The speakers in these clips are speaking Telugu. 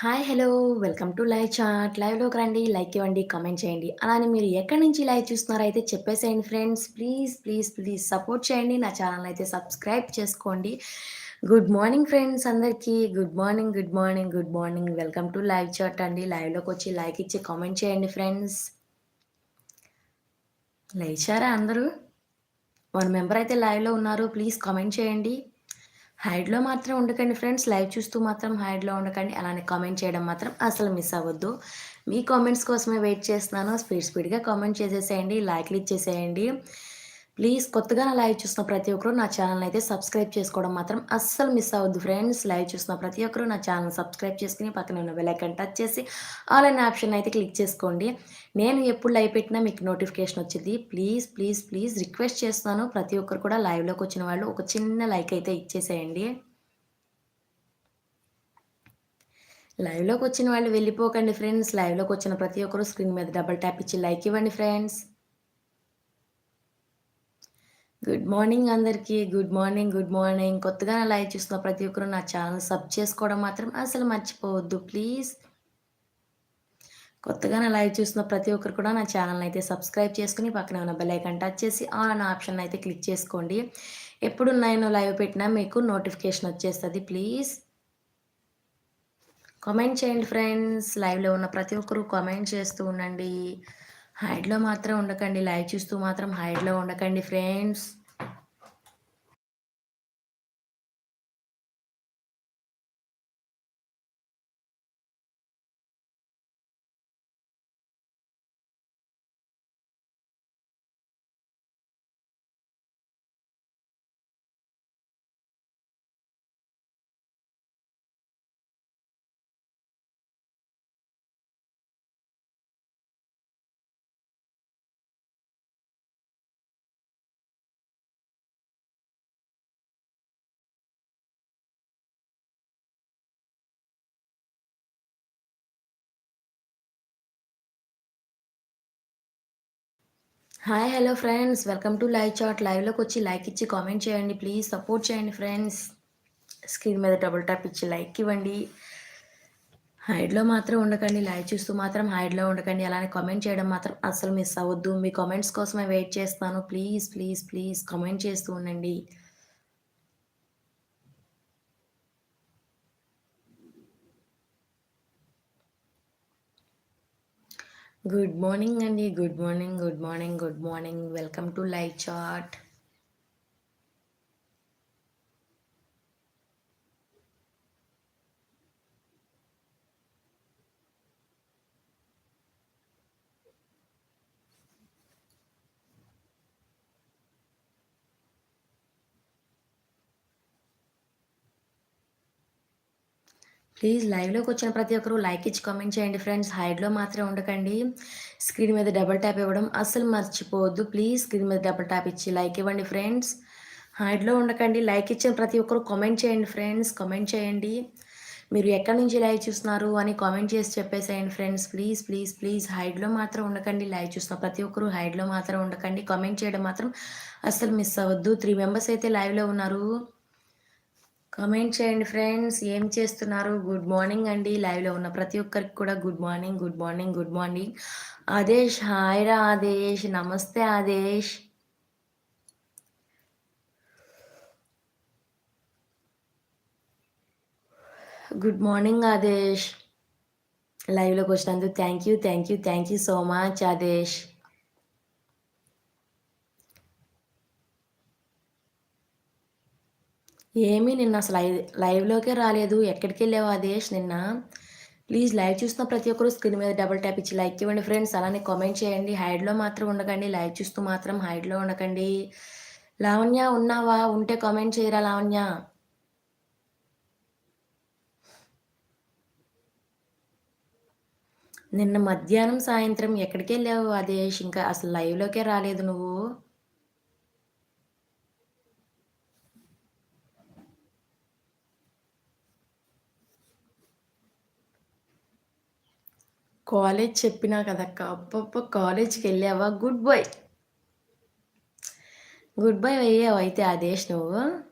Hi hello welcome to live chat లైవ్లోకి రండి లైక్ ఇవ్వండి కామెంట్ చేయండి. అలానే మీరు ఎక్కడి నుంచి లైవ్ చూస్తున్నారో అయితే చెప్పేసేయండి friends please please please support చేయండి. నా ఛానల్ అయితే సబ్స్క్రైబ్ చేసుకోండి. గుడ్ మార్నింగ్ ఫ్రెండ్స్ అందరికీ. Good morning good morning good morning welcome to live chat అండి. లైవ్లోకి వచ్చి లైక్ ఇచ్చి కామెంట్ చేయండి ఫ్రెండ్స్ లేచారా అందరూ? వన్ మెంబర్ అయితే లైవ్లో ఉన్నారు. ప్లీజ్ కామెంట్ చేయండి. హైడ్లో మాత్రం ఉండకండి ఫ్రెండ్స్. లైవ్ చూస్తూ మాత్రం హైడ్లో ఉండకండి. అలానే కామెంట్ చేయడం మాత్రం అసలు మిస్ అవ్వద్దు. మీ కామెంట్స్ కోసమే వెయిట్ చేస్తున్నాను. స్పీడ్ స్పీడ్గా కామెంట్ చేసేసేయండి. లైక్లు ఇచ్చేసేయండి. ప్లీజ్ కొత్తగా నా లైవ్ చూసిన ప్రతి ఒక్కరు నా ఛానల్ అయితే సబ్స్క్రైబ్ చేసుకోవడం మాత్రం అస్సలు మిస్ అవ్వద్దు ఫ్రెండ్స్. లైవ్ చూసిన ప్రతి ఒక్కరు నా ఛానల్ సబ్స్క్రైబ్ చేసుకుని పక్కన ఉన్న బెలైకన్ టచ్ చేసి ఆల్ అనే ఆప్షన్ అయితే క్లిక్ చేసుకోండి. నేను ఎప్పుడు లైవ్ పెట్టినా మీకు నోటిఫికేషన్ వచ్చింది. ప్లీజ్ ప్లీజ్ ప్లీజ్ రిక్వెస్ట్ చేస్తున్నాను. ప్రతి ఒక్కరు కూడా లైవ్లోకి వచ్చిన వాళ్ళు ఒక చిన్న లైక్ అయితే ఇచ్చేసేయండి. లైవ్లోకి వచ్చిన వాళ్ళు వెళ్ళిపోకండి ఫ్రెండ్స్. లైవ్లోకి వచ్చిన ప్రతి ఒక్కరు స్క్రీన్ మీద డబల్ ట్యాప్ ఇచ్చి లైక్ ఇవ్వండి ఫ్రెండ్స్. గుడ్ మార్నింగ్ అందరికీ. గుడ్ మార్నింగ్ గుడ్ మార్నింగ్ కొత్తగా నా లైవ్ చూస్తున్న ప్రతి ఒక్కరు నా ఛానల్ సబ్ చేసుకోవడం మాత్రం అసలు మర్చిపోవద్దు ప్లీజ్ కొత్తగా నా లైవ్ చూస్తున్న ప్రతి ఒక్కరు కూడా నా ఛానల్ అయితే సబ్స్క్రైబ్ చేసుకుని పక్కన ఉన్న బెల్ ఐకాన్ టచ్ చేసి ఆన్ అన్న ఆప్షన్ అయితే క్లిక్ చేసుకోండి. ఎప్పుడు నేను లైవ్ పెట్టినా మీకు నోటిఫికేషన్ వచ్చేస్తుంది ప్లీజ్ కామెంట్ చేయండి ఫ్రెండ్స్ లైవ్లో ఉన్న ప్రతి ఒక్కరు కామెంట్ చేస్తూ ఉండండి. హైడ్లో మాత్రం ఉండకండి. లైవ్ చూస్తూ మాత్రం హైడ్లో ఉండకండి friends. Hi hello friends. Welcome to live chat. లైవ్లోకి వచ్చి లైక్ ఇచ్చి కామెంట్ చేయండి. ప్లీజ్ సపోర్ట్ చేయండి ఫ్రెండ్స్. స్క్రీన్ మీద డబుల్ టాప్ ఇచ్చి లైక్ ఇవ్వండి. హైడ్లో మాత్రం ఉండకండి. లైవ్ చూస్తూ మాత్రం హైడ్లో ఉండకండి. అలానే కామెంట్ చేయడం మాత్రం అసలు మిస్ అవ్వద్దు. మీ కామెంట్స్ కోసమే వెయిట్ చేస్తాను. ప్లీజ్ ప్లీజ్ ప్లీజ్ కామెంట్ చేస్తూ ఉండండి. గుడ్ మార్నింగ్ అండి good morning good morning good morning welcome to live chat please లైవ్లోకి వచ్చిన ప్రతి ఒక్కరు లైక్ ఇచ్చి కామెంట్ చేయండి ఫ్రెండ్స్. హైడ్లో మాత్రం ఉండకండి. స్క్రీన్ మీద డబుల్ ట్యాప్ ఇవ్వడం అస్సలు మర్చిపోవద్దు. ప్లీజ్ స్క్రీన్ మీద డబుల్ ట్యాప్ ఇచ్చి లైక్ ఇవ్వండి ఫ్రెండ్స్. హైడ్లో ఉండకండి. లైక్ ఇచ్చిన ప్రతి ఒక్కరు కామెంట్ చేయండి ఫ్రెండ్స్. కామెంట్ చేయండి. మీరు ఎక్కడి నుంచి లైవ్ చూస్తున్నారు అని కామెంట్ చేసి చెప్పేసేయండి ఫ్రెండ్స్. ప్లీజ్ ప్లీజ్ ప్లీజ్ హైడ్లో మాత్రం ఉండకండి. లైవ్ చూస్తున్న ప్రతి ఒక్కరు హైడ్లో మాత్రం ఉండకండి. కామెంట్ చేయడం మాత్రం అస్సలు మిస్ అవ్వద్దు. త్రీ మెంబర్స్ అయితే లైవ్లో ఉన్నారు. కామెంట్ చేయండి ఫ్రెండ్స్ ఏం చేస్తున్నారు? గుడ్ మార్నింగ్ అండి. లైవ్లో ఉన్న ప్రతి ఒక్కరికి కూడా good morning good morning good morning Adesh hi రా ఆదేశ్. నమస్తే ఆదేశ్. Good morning Adesh. లైవ్లోకి వచ్చినందుకు thank you thank you thank you so much Adesh. ఏమీ నిన్న అసలు లైవ్ లైవ్లోకే రాలేదు. ఎక్కడికి వెళ్ళావు ఆదేశ్ నిన్న? ప్లీజ్ లైవ్ చూస్తున్న ప్రతి ఒక్కరు స్క్రీన్ మీద డబుల్ ట్యాప్ ఇచ్చి లైక్ ఇవ్వండి ఫ్రెండ్స్. అలానే కామెంట్ చేయండి. హైడ్లో మాత్రం ఉండకండి. లైవ్ చూస్తూ మాత్రం హైడ్లో ఉండకండి. లావణ్య ఉన్నావా? ఉంటే కామెంట్ చేయరా లావణ్య? నిన్న మధ్యాహ్నం సాయంత్రం ఎక్కడికి వెళ్ళావు అదేష్ ఇంకా అసలు లైవ్లోకే రాలేదు నువ్వు. కాలేజ్ చెప్పినా కదక్క. అప్పప్ప కాలేజ్కి వెళ్ళావా? Good bye. గుడ్ బాయ్ అయ్యావు అయితే ఆదేశ్ నువ్వు?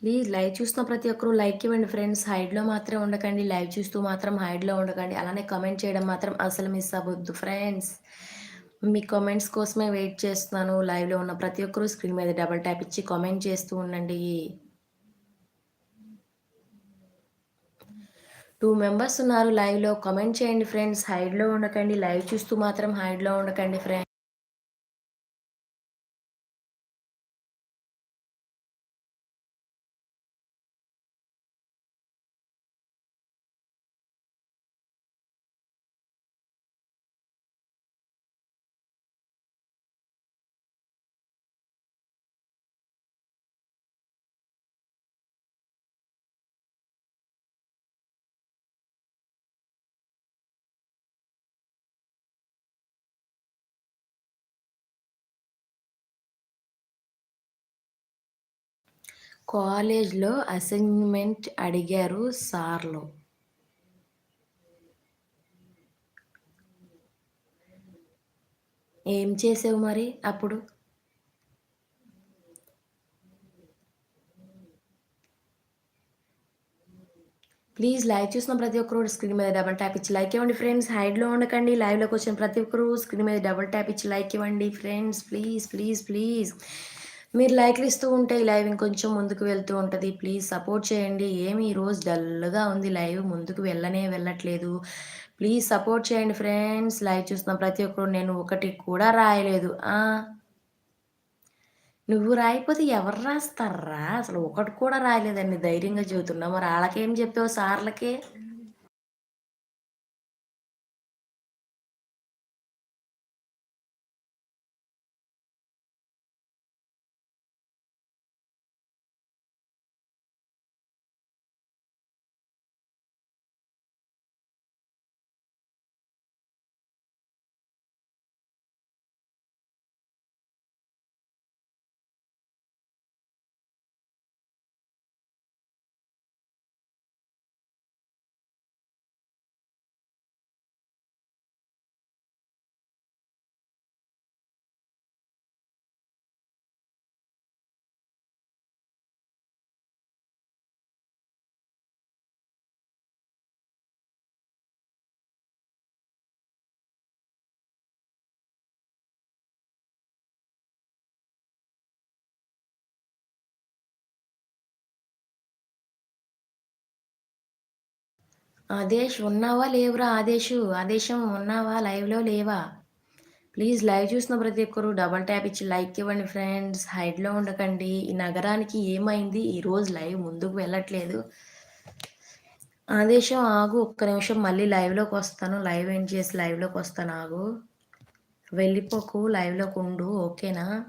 ప్లీజ్ లైవ్ చూస్తున్న ప్రతి ఒక్కరూ లైక్ ఇవ్వండి ఫ్రెండ్స్. హైడ్లో మాత్రం ఉండకండి. లైవ్ చూస్తూ మాత్రం హైడ్లో ఉండకండి. అలానే కమెంట్ చేయడం మాత్రం అసలు మిస్ అవ్వద్దు ఫ్రెండ్స్. మీ కామెంట్స్ కోసమే వెయిట్ చేస్తున్నాను. లైవ్లో ఉన్న ప్రతి ఒక్కరూ స్క్రీన్ మీద డబల్ ట్యాప్ ఇచ్చి కామెంట్ చేస్తూ ఉండండి. టూ మెంబర్స్ ఉన్నారు లైవ్లో. కామెంట్ చేయండి ఫ్రెండ్స్. హైడ్లో ఉండకండి. లైవ్ చూస్తూ మాత్రం హైడ్లో ఉండకండి ఫ్రెండ్స్. కాలేజ్లో అసైన్మెంట్ అడిగారు సార్లు. ఏం చేసావు మరి అప్పుడు? ప్లీజ్ లైవ్ చూసిన ప్రతి ఒక్కరు స్క్రీన్ మీద డబల్ ట్యాప్ ఇచ్చి లైక్ ఇవ్వండి ఫ్రెండ్స్. హైడ్లో ఉండకండి. లైవ్లోకి వచ్చిన ప్రతి ఒక్కరు స్క్రీన్ మీద డబల్ ట్యాప్ ఇచ్చి లైక్ ఇవ్వండి ఫ్రెండ్స్. Please please please. మీరు లైక్లు ఇస్తూ ఉంటే ఈ లైవ్ ఇంకొంచెం ముందుకు వెళ్తూ ఉంటుంది. ప్లీజ్ సపోర్ట్ చేయండి. ఏమి ఈరోజు డల్గా ఉంది లైవ్ ముందుకు వెళ్ళనే వెళ్ళట్లేదు. ప్లీజ్ సపోర్ట్ చేయండి ఫ్రెండ్స్. లైవ్ చూస్తున్న ప్రతి ఒక్కరు నేను ఒకటి కూడా రాయలేదు. నువ్వు రాయిపోతే ఎవరు రాస్తారా? అసలు ఒకటి కూడా రాయలేదండి. ధైర్యంగా చెబుతున్నావు మరి వాళ్ళకేం చెప్పావు సార్లకే? ఆదేశ్ ఉన్నావా లేవురా ఆదేశు? ఆదేశం ఉన్నావా? లైవ్లో లేవా? ప్లీజ్ లైవ్ చూసిన ప్రతి ఒక్కరు డబల్ ట్యాప్ ఇచ్చి లైక్ ఇవ్వండి ఫ్రెండ్స్. హైడ్లో ఉండకండి. ఈ నగరానికి ఏమైంది? ఈరోజు లైవ్ ముందుకు వెళ్ళట్లేదు. ఆదేశం ఆగు ఒక్క నిమిషం మళ్ళీ లైవ్లోకి వస్తాను. లైవ్ ఎండ్ చేసి లైవ్లోకి వస్తాను ఆగు. వెళ్ళిపోకు లైవ్లోకి ఉండు ఓకేనా?